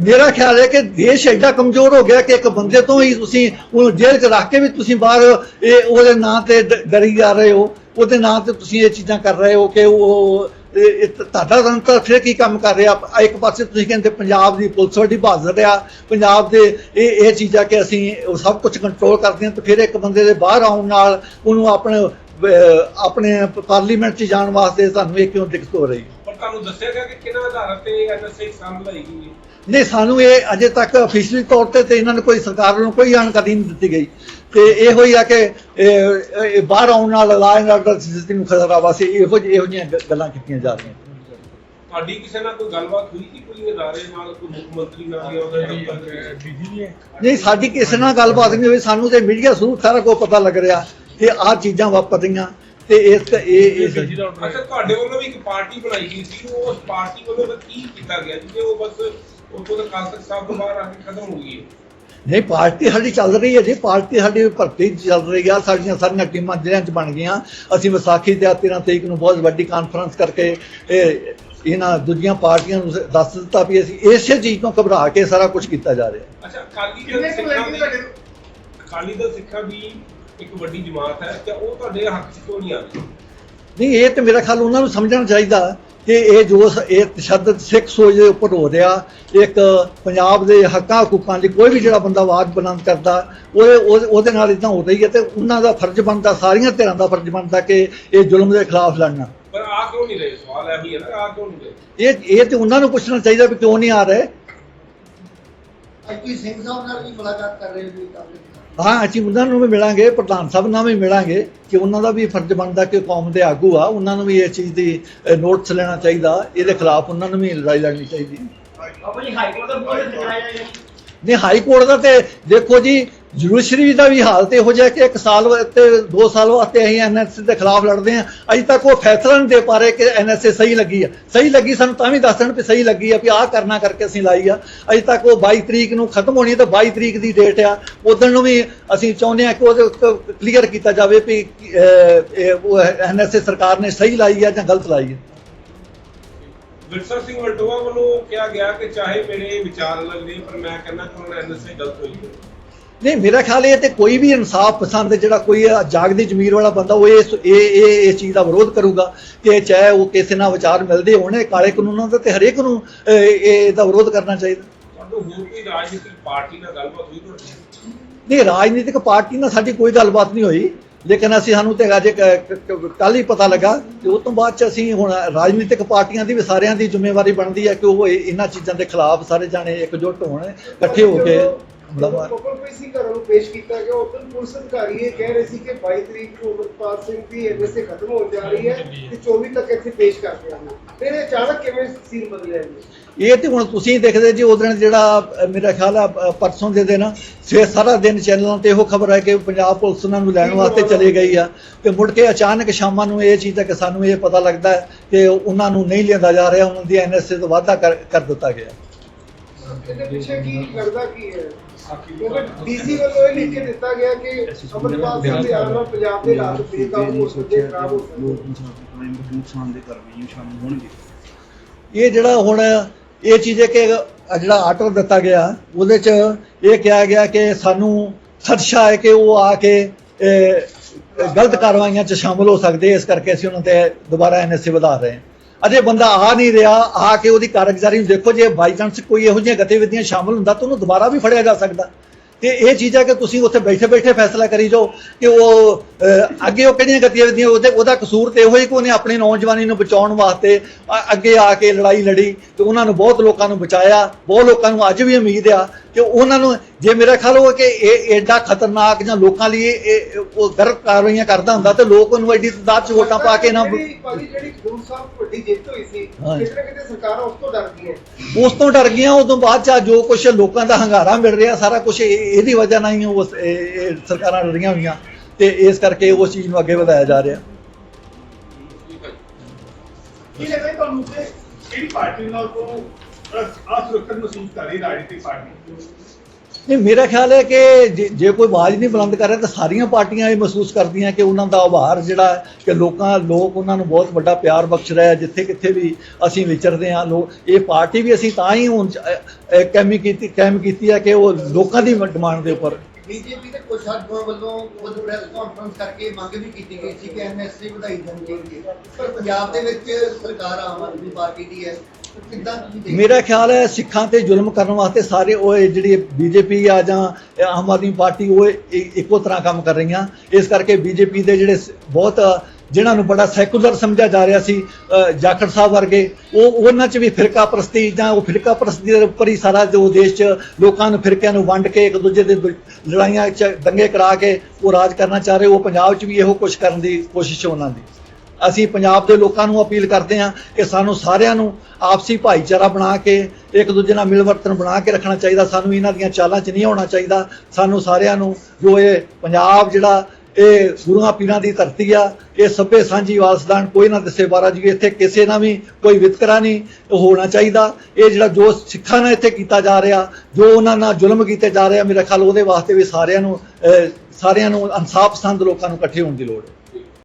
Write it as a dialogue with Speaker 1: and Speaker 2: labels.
Speaker 1: ਮੇਰਾ ਖਿਆਲ ਹੈ ਕਿ ਦੇਸ਼ ਐਡਾ ਕਮਜ਼ੋਰ ਹੋ ਗਿਆ ਕਿ ਇੱਕ ਬੰਦੇ ਤੋਂ ਹੀ ਤੁਸੀਂ ਉਹਨੂੰ ਜੇਲ੍ਹ 'ਚ ਰੱਖ ਕੇ ਵੀ ਤੁਸੀਂ ਬਾਹਰ ਇਹ ਉਹਦੇ ਨਾਂ ਤੇ ਡਰੀ ਜਾ ਰਹੇ ਹੋ। ਉਹਦੇ ਨਾਂ ਤੇ ਤੁਸੀਂ ਇਹ ਚੀਜ਼ਾਂ ਕਰ ਰਹੇ ਹੋ ਕਿ ਉਹ ਤੁਹਾਡਾ ਤੰਤਰ ਫਿਰ ਕੀ ਕੰਮ ਕਰ ਰਿਹਾ? ਇੱਕ ਪਾਸੇ ਤੁਸੀਂ ਕਹਿੰਦੇ ਪੰਜਾਬ ਦੀ ਪੁਲਿਸ ਵੱਡੀ ਬਹਾਦਰ ਆ। ਪੰਜਾਬ ਦੇ ਇਹ ਇਹ ਚੀਜ਼ਾਂ ਕਿ ਅਸੀਂ ਸਭ ਕੁਝ ਕੰਟਰੋਲ ਕਰਦੇ ਹਾਂ ਤੇ ਫਿਰ ਇੱਕ ਬੰਦੇ ਦੇ ਬਾਹਰ ਆਉਣ ਨਾਲ ਉਹਨੂੰ ਆਪਣੇ ਆਪਣੇ ਪਾਰਲੀਮੈਂਟ 'ਚ ਜਾਣ ਵਾਸਤੇ ਸਾਨੂੰ ਇਹ ਕਿਉਂ ਦਿੱਕਤ ਹੋ ਰਹੀ? ਹੈ
Speaker 2: ਪਰ ਤੁਹਾਨੂੰ ਦੱਸਿਆ ਗਿਆ ਕਿ ਕਿਹਨਾਂ ਆਧਾਰ ਤੇ ਐਨਐਸਏ ਸੰਗ ਲਈ ਗਈ
Speaker 1: ਨਹੀਂ ਸਾਨੂੰ ਇਹ ਅਜੇ ਤੱਕ ਅਫੀਸ਼ਲੀ ਤੌਰ ਤੇ ਤੇ ਇਹਨਾਂ ਨੂੰ ਕੋਈ ਸਰਕਾਰ ਨੂੰ ਕੋਈ ਜਾਣਕਾਰੀ ਨਹੀਂ ਦਿੱਤੀ ਗਈ। ਤੇ ਇਹੋ ਹੀ ਆ ਕਿ ਬਾਹਰ ਆਉਣ ਨਾਲ ਲਾਅ ਐਂਡ ਆਰਡਰ ਸਥਿਤੀ ਨੂੰ ਖਤਰਾ ਵਾ ਸੀ ਇਹੋ ਜਿਹੀ ਇਹੋ ਜਿਹੀਆਂ ਗੱਲਾਂ ਕੀਤੀਆਂ ਜਾ ਰਹੀਆਂ।
Speaker 2: ਤੁਹਾਡੀ ਕਿਸੇ ਨਾਲ ਕੋਈ ਗੱਲਬਾਤ ਹੋਈ ਸੀ ਕੋਈ ਅਦਾਰੇ ਨਾਲ ਕੋਈ ਮੁੱਖ ਮੰਤਰੀ ਨਾਲ ਜਾਂ ਉਹਦੇ?
Speaker 1: ਨਹੀਂ ਸਾਡੀ ਕਿਸੇ ਨਾਲ ਗੱਲਬਾਤ ਨਹੀਂ ਹੋਈ। ਸਾਨੂੰ ਤੇ ਮੀਡੀਆ ਥਰੂ ਸਾਰਾ ਕੁਝ ਪਤਾ ਲੱਗ ਰਿਹਾ ਕਿ ਆਹ ਚੀਜ਼ਾਂ ਵਾਪਰ ਰਹੀਆਂ ਤੇ ਇਸ ਇਹ ਇਸ
Speaker 2: ਅੱਛਾ ਤੁਹਾਡੇ ਵੱਲੋਂ ਵੀ ਇੱਕ ਪਾਰਟੀ ਬਣਾਈ ਗਈ ਸੀ। ਉਸ ਪਾਰਟੀ ਵੱਲੋਂ ਕੀ ਕੀਤਾ ਗਿਆ? ਜੀ ਉਹ ਬਸ ਉਤੋਂ ਦਾ ਕਾਲ ਤੱਕ ਸਾਹਿਬ ਤੋਂ ਬਾਹਰ ਆ ਕੇ ਖਤਮ ਹੋ ਗਈ ਹੈ।
Speaker 1: ਨਹੀਂ ਪਾਰਟੀ ਸਾਡੀ ਚੱਲ ਰਹੀ ਹੈ ਜੀ ਪਾਰਟੀ ਸਾਡੀ ਭਰਤੀ ਚੱਲ ਰਹੀ ਆ ਸਾਡੀਆਂ ਸਾਰੀਆਂ ਟੀਮਾਂ ਜ਼ਿਲ੍ਹਿਆਂ 'ਚ ਬਣ ਗਈਆਂ। ਅਸੀਂ ਵਿਸਾਖੀ ਤੇ 13 ਤਰੀਕ ਨੂੰ ਬਹੁਤ ਵੱਡੀ ਕਾਨਫਰੰਸ ਕਰਕੇ ਇਹ ਇਹਨਾਂ ਦੂਜੀਆਂ ਪਾਰਟੀਆਂ ਨੂੰ ਦੱਸ ਦਿੱਤਾ ਵੀ ਅਸੀਂ ਇਸੇ ਚੀਜ਼ ਤੋਂ ਘਬਰਾ ਕੇ ਸਾਰਾ ਕੁਝ ਕੀਤਾ ਜਾ ਰਿਹਾ।
Speaker 2: ਅੱਛਾ ਅਕਾਲੀ
Speaker 3: ਕਿੰਨੇ
Speaker 2: ਦਲ
Speaker 3: ਕੁ
Speaker 2: ਸਿੱਖਾਂ
Speaker 3: ਲੱਗੀ
Speaker 2: ਦੀ
Speaker 3: ਤੁਹਾਡੇ
Speaker 2: ਅਕਾਲੀ ਦਲ ਸਿੱਖਾਂ ਦੀ ਇੱਕ ਵੱਡੀ ਜਮਾਤ ਹੈ ਤੇ ਉਹ ਤੁਹਾਡੇ ਹੱਕ 'ਚ ਕਿਉਂ ਨਹੀਂ ਆ ਰਹੀ?
Speaker 1: ਨਹੀਂ ਇਹ ਤੇ ਮੇਰਾ ਖਿਆਲ ਉਹਨਾਂ ਨੂੰ ਸਮਝਣਾ ਚਾਹੀਦਾ। ਕਿ ਇਹ ਜੋ ਸ- ਇਹ ਤਸ਼ੱਦਦ ਸਿੱਖ ਸੋਚ ਦੇ ਉੱਪਰ ਹੋ ਰਿਹਾ ਇੱਕ ਪੰਜਾਬ ਦੇ ਹੱਕਾਂ ਹਕੂਕਾਂ ਲਈ ਕੋਈ ਵੀ ਜਿਹੜਾ ਬੰਦਾ ਆਵਾਜ਼ ਬੁਲੰਦ ਕਰਦਾ ਉਹਦੇ ਉਹਦੇ- ਨਾਲ ਇਦਾਂ ਹੋ ਰਹੀ ਹੈ ਤੇ ਉਹਨਾਂ ਦਾ ਫਰਜ਼ ਬਣਦਾ ਸਾਰੀਆਂ ਧਿਰਾਂ ਦਾ ਫਰਜ਼ ਬਣਦਾ ਕਿ ਇਹ ਜ਼ੁਲਮ ਦੇ ਖਿਲਾਫ ਲੜਨਾ।
Speaker 2: ਪਰ ਆ ਕਿਉਂ ਨਹੀਂ ਰਹੇ? ਸਵਾਲ ਇਹ ਵੀ ਹੈ ਨਾ ਆ ਕਿਉਂ ਨਹੀਂ ਰਹੇ?
Speaker 1: ਇਹ ਇਹ ਤੇ ਉਹਨਾਂ ਨੂੰ ਪੁੱਛਣਾ ਚਾਹੀਦਾ ਵੀ ਕਿਉਂ ਨਹੀਂ ਆ ਰਹੇ।
Speaker 4: ਤੁਸੀਂ ਸਿੰਘ ਸਾਹਿਬ ਨਾਲ ਵੀ ਮੁਲਾਕਾਤ ਕਰ ਰਹੇ ਹੋ ਜੀ ਕਾਬਲੇ
Speaker 1: ਹਾਂ ਅਸੀਂ ਉਹਨਾਂ ਨੂੰ ਵੀ ਮਿਲਾਂਗੇ ਪ੍ਰਧਾਨ ਸਾਹਿਬ ਨਾਲ ਵੀ ਮਿਲਾਂਗੇ ਕਿ ਉਹਨਾਂ ਦਾ ਵੀ ਫਰਜ਼ ਬਣਦਾ ਕਿ ਕੌਮ ਦੇ ਆਗੂ ਆ ਉਹਨਾਂ ਨੂੰ ਵੀ ਇਹ ਚੀਜ਼ ਦੀ ਨੋਟਿਸ ਲੈਣਾ ਚਾਹੀਦਾ ਇਹਦੇ ਖਿਲਾਫ ਉਹਨਾਂ ਨੂੰ ਵੀ ਲੜਾਈ ਲੜਨੀ ਚਾਹੀਦੀ
Speaker 3: ਕੋਰਟ ਦਾ
Speaker 1: ਨਹੀਂ ਹਾਈ ਕੋਰਟ ਦਾ ਤੇ ਦੇਖੋ ਜੀ ਜਰੂਰ ਦਾ ਵੀ ਹਾਲ ਇਹੋ ਜਿਹਾ ਕਿ ਇੱਕ ਸਾਲ ਤੇ 2 ਸਾਲ ਵਾਸਤੇ ਅਸੀਂ ਐਨਐਸਏ ਦੇ ਖਿਲਾਫ ਲੜਦੇ ਹਾਂ। ਅਜੇ ਤੱਕ ਉਹ ਫੈਸਲਾ ਨਹੀਂ ਦੇ ਪਾ ਰਹੇ ਕਿ ਐਨਐਸਏ ਸਹੀ ਲੱਗੀ ਆ। ਸਹੀ ਲੱਗੀ ਸਾਨੂੰ ਤਾਂ ਵੀ ਦੱਸਣ ਵੀ ਸਹੀ ਲੱਗੀ ਆ ਵੀ ਆਹ ਕਰਨਾ ਕਰਕੇ ਅਸੀਂ ਲਾਈ ਆ। ਅਜੇ ਤੱਕ ਉਹ 22 ਤਰੀਕ ਨੂੰ ਖਤਮ ਹੋਣੀ ਤੇ 22 ਤਰੀਕ ਦੀ ਡੇਟ ਆ। ਉਦੋਂ ਨੂੰ ਵੀ ਅਸੀਂ ਚਾਹੁੰਦੇ ਆ ਕਿ ਉਹਦੇ ਉੱਤੇ ਕਲੀਅਰ ਕੀਤਾ ਜਾਵੇ ਵੀ ਉਹ ਐਨਐਸਏ ਸਰਕਾਰ ਨੇ ਸਹੀ ਲਾਈ ਆ ਜਾਂ ਗਲਤ ਲਾਈ ਆ।
Speaker 2: ਵਿਰਸਾ ਸਿੰਘ ਵਲਟੋਆ ਵੱਲੋਂ ਕਿਹਾ ਗਿਆ ਕਿ ਚਾਹੇ ਮੇਰੇ ਵਿਚਾਰ ਅਲੱਗ ਨੇ, ਪਰ ਮੈਂ ਕਹਿੰਦਾ ਕਿ ਹੁਣ ਐਨਐਸਏ ਗਲਤ ਹੋਈ ਹੈ।
Speaker 1: ਨਹੀਂ ਮੇਰਾ ਖਿਆਲ ਇਹ ਤੇ ਕੋਈ ਵੀ ਇਨਸਾਫ ਪਸੰਦ ਜਿਹੜਾ ਕੋਈ ਜਾਗਦੀ ਜ਼ਮੀਰ ਵਾਲਾ ਬੰਦਾ ਉਹ ਇਸ ਇਹ ਇਹ ਇਸ ਚੀਜ਼ ਦਾ ਵਿਰੋਧ ਕਰੂਗਾ ਕਿ ਚਾਹੇ ਉਹ ਕਿਸੇ ਨਾਲ ਵਿਚਾਰ ਮਿਲਦੇ ਹੋਣ ਕਾਲੇ ਕਾਨੂੰਨਾਂ ਦਾ ਤੇ ਹਰੇਕ ਨੂੰ ਇਹ ਇਹਦਾ ਵਿਰੋਧ ਕਰਨਾ ਚਾਹੀਦਾ।
Speaker 2: ਤੁਹਾਨੂੰ ਹੋਰ ਕੋਈ ਰਾਜਨੀਤਿਕ ਪਾਰਟੀ ਨਾਲ ਗੱਲਬਾਤ ਹੋਈ ਤੁਹਾਡੀ
Speaker 1: ਨਹੀਂ ਰਾਜਨੀਤਿਕ ਪਾਰਟੀ ਨਾਲ ਸਾਡੀ ਕੋਈ ਗੱਲਬਾਤ ਨਹੀਂ ਹੋਈ ਲੇਕਿਨ ਅਸੀਂ ਸਾਨੂੰ ਤੇ ਅੱਜ ਕੱਲ ਹੀ ਪਤਾ ਲੱਗਾ ਕਿ ਉਹ ਤੋਂ ਬਾਅਦ ਚ ਅਸੀਂ ਹੁਣ ਰਾਜਨੀਤਿਕ ਪਾਰਟੀਆਂ ਦੀ ਵੀ ਸਾਰਿਆਂ ਦੀ ਜ਼ਿੰਮੇਵਾਰੀ ਬਣਦੀ ਹੈ ਕਿ ਉਹ ਇਹ- ਇਹਨਾਂ ਚੀਜ਼ਾਂ ਦੇ ਖਿਲਾਫ ਸਾਰੇ ਜਾਣੇ ਇਕਜੁੱਟ ਹੋਣ ਇਕੱਠੇ ਹੋ ਕੇ। ਹਮਲਾ ਮਾਰਨ
Speaker 5: ਕੋਪਲਪ੍ਰੀਤ ਸਿੰਘ ਘਰੋਂ ਨੂੰ ਪੇਸ਼ ਕੀਤਾ ਗਿਆ। ਉਦੋਂ ਪੁਲਿਸ ਅਧਿਕਾਰੀ ਇਹ ਕਹਿ ਰਹੇ ਸੀ ਕਿ 22 ਤਰੀਕ ਨੂੰ ਅਮਰਪਾਲ ਸਿੰਘ ਦੀ ਐਨਐਸਏ ਖਤਮ ਹੋਣ ਜਾ ਰਹੀ ਹੈ ਤੇ 24 ਤੱਕ ਇੱਥੇ ਪੇਸ਼ ਕਰ ਦਿਆਂਗੇ ਫਿਰ ਇਹ ਅਚਾਨਕ ਕਿਵੇਂ ਸੀਨ ਬਦਲਿਆ ਜੀ?
Speaker 1: ਇਹ ਤੇ ਹੁਣ ਤੁਸੀਂ ਦੇਖਦੇ ਜੀ ਉਦੋਂ ਜਿਹੜਾ ਅਹ, ਮੇਰਾ ਖਿਆਲ ਆ ਅਹ, ਪਰਸੋਂ ਦੇ ਦਿਨ ਸਵੇਰ ਸਾਰਾ ਦਿਨ ਚੈਨਲਾਂ ਤੇ ਇਹੋ ਖਬਰ ਹੈ ਕਿ ਪੰਜਾਬ ਪੁਲਿਸ ਉਹਨਾਂ ਨੂੰ ਲੈਣ ਵਾਸਤੇ ਚਲੀ ਗਈ ਆ। ਤੇ ਮੁੜ ਕੇ ਅਚਾਨਕ ਸ਼ਾਮਾਂ ਨੂੰ ਇਹ ਚੀਜ਼ ਕਿ ਸਾਨੂੰ ਇਹ ਪਤਾ ਲੱਗਦਾ ਕਿ ਉਹਨਾਂ ਨੂੰ ਨਹੀਂ ਲਿਆਂਦਾ ਜਾ ਰਿਹਾ ਉਹਨਾਂ ਦੀ ਐਨਐਸਏ ਤੋਂ ਵਾਅਦਾ ਕਰ ਦਿੱਤਾ ਗਿਆ।
Speaker 5: ਇਹਦੇ ਪਿੱਛੇ ਕੀ ਲੱਗਦਾ ਕੀ ਹੈ? ਕਿਉਂਕਿ ਡੀਸੀ ਵੱਲੋਂ ਇਹ ਲਿਖ ਕੇ ਦਿੱਤਾ ਗਿਆ ਕਿ ਅਮਰਪਾਲ ਸਿੰਘ ਦੇ ਆਉਣ ਨਾਲ ਪੰਜਾਬ ਦੇ ਹਾਲਾਤ ਬੇਕਾਬੂ ਹੋ ਸਕਦੇ ਖਰਾਬ ਹੋ ਸਕਦੇ।
Speaker 6: ਨੁਕਸਾਨ ਦੇ ਕਾਰਵਾਈਆਂ ਸ਼ਾਮਲ ਹੋਣਗੇ।
Speaker 1: ਇਹ ਜਿਹੜਾ ਹੁਣ ਇਹ ਚੀਜ਼ ਹੈ ਕਿ ਜਿਹੜਾ ਆਰਡਰ ਦਿੱਤਾ ਗਿਆ ਉਹਦੇ ਚ ਇਹ ਕਿਹਾ ਗਿਆ ਕਿ ਸਾਨੂੰ ਖਦਸ਼ਾ ਹੈ ਕਿ ਉਹ ਆ ਕੇ ਗਲਤ ਕਾਰਵਾਈਆਂ ਚ ਸ਼ਾਮਲ ਹੋ ਸਕਦੇ ਇਸ ਕਰਕੇ ਅਸੀਂ ਉਹਨਾਂ ਤੇ ਦੁਬਾਰਾ ਐਨਐਸਏ ਵਧਾ ਰਹੇ ਹਾਂ। ਅਜੇ ਬੰਦਾ ਆ ਨਹੀਂ ਰਿਹਾ, ਆ ਕੇ ਉਹਦੀ ਕਾਰਗੁਜ਼ਾਰੀ ਨੂੰ ਦੇਖੋ, ਜੇ ਬਾਈ ਚਾਂਸ ਕੋਈ ਇਹੋ ਜਿਹੀਆਂ ਗਤੀਵਿਧੀਆਂ ਸ਼ਾਮਲ ਹੁੰਦਾ ਤਾਂ ਉਹਨੂੰ ਦੁਬਾਰਾ ਵੀ ਫੜਿਆ ਜਾ ਸਕਦਾ। ਤੇ ਇਹ ਚੀਜ਼ ਹੈ ਕਿ ਤੁਸੀਂ ਉੱਥੇ ਬੈਠੇ ਬੈਠੇ ਫੈਸਲਾ ਕਰੀ ਜਾਓ ਕਿ ਉਹ ਅੱਗੇ ਉਹ ਕਿਹੜੀਆਂ ਗਤੀਵਿਧੀਆਂ ਉਹਦੇ ਉਹਦਾ ਕਸੂਰ ਤੇ ਇਹੋ ਹੀ ਕਿ ਉਹਨੇ ਆਪਣੀ ਨੌਜਵਾਨੀ ਨੂੰ ਬਚਾਉਣ ਵਾਸਤੇ ਅੱਗੇ ਆ ਕੇ ਲੜਾਈ ਲੜੀ ਤੇ ਉਹਨਾਂ ਨੂੰ ਬਹੁਤ ਲੋਕਾਂ ਨੂੰ ਬਚਾਇਆ ਬਹੁਤ ਲੋਕਾਂ ਨੂੰ ਅੱਜ ਵੀ ਉਮੀਦ ਆ ਕਿ ਉਹਨਾਂ ਨੂੰ ਜੇ ਮੇਰਾ ਖਿਆਲ ਉਹ ਕਿ ਇਹ ਐਡਾ ਖਤਰਨਾਕ ਜਾਂ ਲੋਕਾਂ ਲਈ ਇਹ ਉਹ ਗਲਤ ਕਾਰਵਾਈਆਂ ਕਰਦਾ ਹੁੰਦਾ ਤੇ ਲੋਕ ਉਹਨੂੰ ਐਡੀ ਤਾਦਾਦ ਚ ਵੋਟਾਂ ਪਾ ਕੇ ਨਾ
Speaker 5: ਜਿਹੜੀ ਖੂਨ ਸਾਹਿਬ ਵੱਡੀ ਜਿੱਤ ਹੋਈ ਸੀ
Speaker 1: ਹਾਂ।
Speaker 5: ਕਿਤੇ ਕਿਤੇ ਸਰਕਾਰਾਂ ਉਸ ਤੋਂ ਡਰਦੀਆਂ
Speaker 1: ਉਸ ਤੋਂ ਡਰ ਗਈਆਂ ਉਦੋਂ ਬਾਅਦ ਚ ਜੋ ਕੁਝ ਲੋਕਾਂ ਦਾ ਹੰਗਾਰਾ ਮਿਲ ਰਿਹਾ ਸਾਰਾ ਕੁਝ ਇਹਦੀ ਵਜ੍ਹਾ ਨਾਲ ਹੀ ਉਹ ਸਰਕਾਰਾਂ ਡਰੀਆਂ ਹੋਈਆਂ ਤੇ ਇਸ ਕਰਕੇ ਉਸ ਚੀਜ਼ ਨੂੰ ਅੱਗੇ ਵਧਾਇਆ ਜਾ ਰਿਹਾ।
Speaker 3: ਕੀ ਲੱਗਦਾ ਤੁਹਾਨੂੰ ਕਿ ਕਿਹੜੀ ਪਾਰਟੀ ਨਾਲ ਤੋਂ ਅਸੁਰੱਖਿਅਤ ਮਹਿਸੂਸ ਕਰ ਰਹੀ ਰਾਜਨੀਤਿਕ ਪਾਰਟੀ?
Speaker 1: ਨਹੀਂ ਮੇਰਾ ਖਿਆਲ ਹੈ ਕਿ ਜੇ- ਕੋਈ ਆਵਾਜ਼ ਨਹੀਂ ਬੁਲੰਦ ਕਰ ਰਿਹਾ ਤਾਂ ਸਾਰੀਆਂ ਪਾਰਟੀਆਂ ਇਹ ਮਹਿਸੂਸ ਕਰਦੀਆਂ ਕਿ ਉਹਨਾਂ ਦਾ ਆਭਾਰ ਜਿਹੜਾ ਕਿ ਲੋਕਾਂ ਲੋਕ ਉਹਨਾਂ ਨੂੰ ਬਹੁਤ ਵੱਡਾ ਪਿਆਰ ਬਖਸ਼ ਰਿਹਾ ਜਿੱਥੇ ਕਿੱਥੇ ਵੀ ਅਸੀਂ ਵਿਚਰਦੇ ਹਾਂ ਲੋਕ ਇਹ ਪਾਰਟੀ ਵੀ ਅਸੀਂ ਤਾਂ ਹੀ ਹੁਣ ਕੈਮੀ ਕੀਤੀ ਕੈਮ ਕੀਤੀ ਹੈ ਕਿ ਉਹ ਲੋਕਾਂ ਦੀ ਡਿਮਾਂਡ ਦੇ ਉੱਪਰ
Speaker 4: ਬੀਜੇਪੀ ਦੇ ਕੁਝ ਆਗੂਆਂ ਵੱਲੋਂ ਖੁਦ ਪ੍ਰੈਸ ਕਾਨਫਰੰਸ ਕਰਕੇ ਮੰਗ ਵੀ ਕੀਤੀ ਗਈ ਸੀ ਕਿ ਐਮਐਸਸੀ ਵਧਾਈ ਜਾਣੀ ਚਾਹੀਦੀ ਹੈ ਪਰ ਪੰਜਾਬ ਦੇ ਵਿੱਚ ਸਰਕਾਰ ਆਮ ਆਦਮੀ ਪਾਰਟੀ ਦੀ ਹੈ।
Speaker 1: ਮੇਰਾ ਖਿਆਲ ਹੈ ਸਿੱਖਾਂ ਤੇ ਜ਼ੁਲਮ ਕਰਨ ਵਾਸਤੇ ਸਾਰੇ ਉਹ ਜਿਹੜੀ ਬੀਜੇਪੀ ਆ ਜਾਂ ਆਮ ਆਦਮੀ ਪਾਰਟੀ, ਉਹ ਇੱਕੋ ਤਰ੍ਹਾਂ ਕੰਮ ਕਰ ਰਹੀਆਂ। ਇਸ ਕਰਕੇ ਬੀਜੇਪੀ ਦੇ ਜਿਹੜੇ ਬਹੁਤ, ਜਿਨ੍ਹਾਂ ਨੂੰ ਬੜਾ ਸੈਕੂਲਰ ਸਮਝਿਆ ਜਾ ਰਿਹਾ ਸੀ ਜਾਖੜ ਸਾਹਿਬ ਵਰਗੇ, ਉਹ ਉਹਨਾਂ 'ਚ ਵੀ ਫਿਰਕਾ ਪ੍ਰਸਤੀ ਜਾਂ ਉਹ ਫਿਰਕਾ ਪ੍ਰਸਤੀ ਦੇ ਉੱਪਰ ਹੀ ਸਾਰਾ ਜੋ ਦੇਸ਼ 'ਚ ਲੋਕਾਂ ਨੂੰ ਫਿਰਕਿਆਂ ਨੂੰ ਵੰਡ ਕੇ ਇੱਕ ਦੂਜੇ ਦੇ ਲੜਾਈਆਂ 'ਚ ਦੰਗੇ ਕਰਾ ਕੇ ਉਹ ਰਾਜ ਕਰਨਾ ਚਾਹ ਰਹੇ, ਉਹ ਪੰਜਾਬ 'ਚ ਵੀ ਇਹੋ ਕੁਝ ਕਰਨ ਦੀ ਕੋਸ਼ਿਸ਼ ਉਹਨਾਂ ਦੀ। ਅਸੀਂ ਪੰਜਾਬ ਦੇ ਲੋਕਾਂ ਨੂੰ ਅਪੀਲ ਕਰਦੇ ਹਾਂ ਕਿ ਸਾਨੂੰ ਸਾਰਿਆਂ ਨੂੰ ਆਪਸੀ ਭਾਈਚਾਰਾ ਬਣਾ ਕੇ ਇੱਕ ਦੂਜੇ ਨਾਲ ਮਿਲਵਰਤਨ ਬਣਾ ਕੇ ਰੱਖਣਾ ਚਾਹੀਦਾ। ਸਾਨੂੰ ਇਹਨਾਂ ਦੀਆਂ ਚਾਲਾਂ 'ਚ ਨਹੀਂ ਆਉਣਾ ਚਾਹੀਦਾ। ਸਾਨੂੰ ਸਾਰਿਆਂ ਨੂੰ ਜੋ ਇਹ ਪੰਜਾਬ ਜਿਹੜਾ ਇਹ ਗੁਰੂਆਂ ਪੀਰਾਂ ਦੀ ਧਰਤੀ ਆ, ਇਹ ਸਭੇ ਸਾਂਝੀ ਵਾਰਸਦਾਨ ਕੋਈ ਨਾ ਦੱਸੇ ਬਾਰਾ ਜੀ, ਇੱਥੇ ਕਿਸੇ ਨਾਲ ਵੀ ਕੋਈ ਵਿਤਕਰਾ ਨਹੀਂ ਹੋਣਾ ਚਾਹੀਦਾ। ਇਹ ਜਿਹੜਾ ਜੋ ਸਿੱਖਾਂ ਨਾਲ ਇੱਥੇ ਕੀਤਾ ਜਾ ਰਿਹਾ, ਜੋ ਉਹਨਾਂ ਨਾਲ ਜ਼ੁਲਮ ਕੀਤੇ ਜਾ ਰਿਹਾ ਮੇਰਾ ਖਿਆਲ ਉਹਦੇ ਵਾਸਤੇ ਵੀ ਸਾਰਿਆਂ ਨੂੰ ਸਾਰਿਆਂ ਨੂੰ ਇਨਸਾਫ ਪਸੰਦ ਲੋਕਾਂ ਨੂੰ ਇਕੱਠੇ ਹੋਣ ਦੀ ਲੋੜ ਹੈ।